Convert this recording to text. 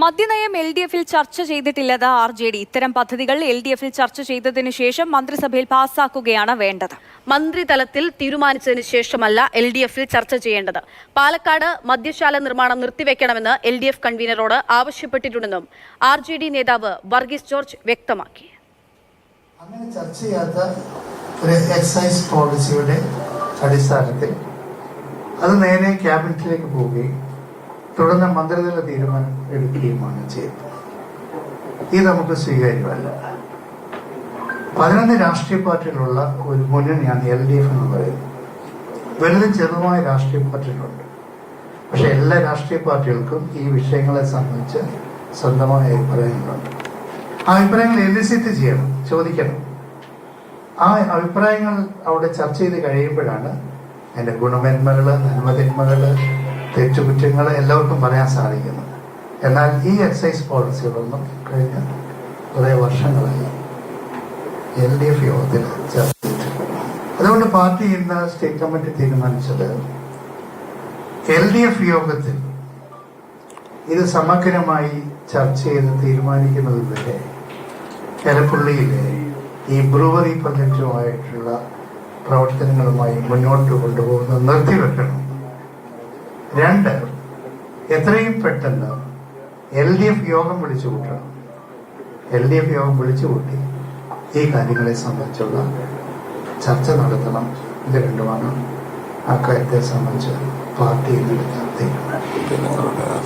മദ്യനയം L D എഫിൽ ചർച്ച ചെയ്തിട്ടില്ലെന്ന് ആർ ജെ ഡി ഇത്തരം പദ്ധതികൾ എൽ ഡി എഫിൽ ചർച്ച ചെയ്തതിനു ശേഷം മന്ത്രിസഭയിൽ പാസ്സാക്കുകയാണ് വേണ്ടത്. മന്ത്രിതലത്തിൽ തീരുമാനിച്ചതിന് ശേഷമല്ല എൽ ഡി എഫിൽ ചർച്ച ചെയ്യേണ്ടത്. പാലക്കാട് മദ്യശാല നിർമ്മാണം നിർത്തിവെക്കണമെന്ന് എൽ ഡി എഫ് കൺവീനറോട് ആവശ്യപ്പെട്ടിട്ടുണ്ടെന്നും ആർ ജെ ഡി നേതാവ് വർഗീസ് ജോർജ് വ്യക്തമാക്കി. അങ്ങനെ ചർച്ച ചെയ്യാത്ത ഒരു എക്സൈസ് പോളിസിയുടെ അടിസ്ഥാനത്തിൽ അത് നേരെ ക്യാബിനറ്റിലേക്ക് പോവുകയും തുടർന്ന് മന്ത്രിതല തീരുമാനം എടുക്കുകയുമാണ് ചെയ്തത്. ഇത് നമുക്ക് സ്വീകാര്യമല്ല. പതിനൊന്ന് രാഷ്ട്രീയ പാർട്ടികളുള്ള ഒരു മുന്നണിയാണ് എൽ ഡി എഫ് എന്ന് പറയുന്നത്. വലുതും ചെറുതുമായ രാഷ്ട്രീയ പാർട്ടികളുണ്ട്. പക്ഷെ എല്ലാ രാഷ്ട്രീയ പാർട്ടികൾക്കും ഈ വിഷയങ്ങളെ സംബന്ധിച്ച് സ്വന്തമായ അഭിപ്രായങ്ങളുണ്ട്. ആ അഭിപ്രായങ്ങൾ എലിസിറ്റ് ചെയ്യണം ചോദിക്കണം. ആ അഭിപ്രായങ്ങൾ അവിടെ ചർച്ച ചെയ്ത് കഴിയുമ്പോഴാണ് അതിന്റെ ഗുണമേന്മകൾ നന്മതിന്മകൾ തെറ്റുകുറ്റങ്ങൾ എല്ലാവർക്കും പറയാൻ സാധിക്കുന്നു. എന്നാൽ ഈ എക്സൈസ് പോളിസികളൊന്നും കഴിഞ്ഞ കുറെ വർഷങ്ങളായി എൽ ഡി എഫ് യോഗത്തിൽ അതുകൊണ്ട് പാർട്ടി ഇന്ന് സ്റ്റേറ്റ് കമ്മിറ്റി തീരുമാനിച്ചത് എൽ ഡി എഫ് യോഗത്തിൽ ഇത് സമഗ്രമായി ചർച്ച ചെയ്ത് തീരുമാനിക്കുന്നത് വരെ എലപ്പുള്ളിയിലെ ഈ ബ്രൂവറി പ്രൊജക്റ്റുമായിട്ടുള്ള പ്രവർത്തനങ്ങളുമായി മുന്നോട്ട് കൊണ്ടുപോകുന്നത് നിർത്തിവെക്കണം. രണ്ട് എത്രയും പെട്ടെന്ന് എൽ ഡി എഫ് യോഗം വിളിച്ചു കൂട്ടണം. എൽ ഡി എഫ് യോഗം വിളിച്ചു കൂട്ടി ഈ കാര്യങ്ങളെ സംബന്ധിച്ചുള്ള ചർച്ച നടത്തണം. ഇത് രണ്ടുമാണ് അക്കാര്യത്തെ സംബന്ധിച്ച് പാർട്ടി എടുത്ത തീരുമാനം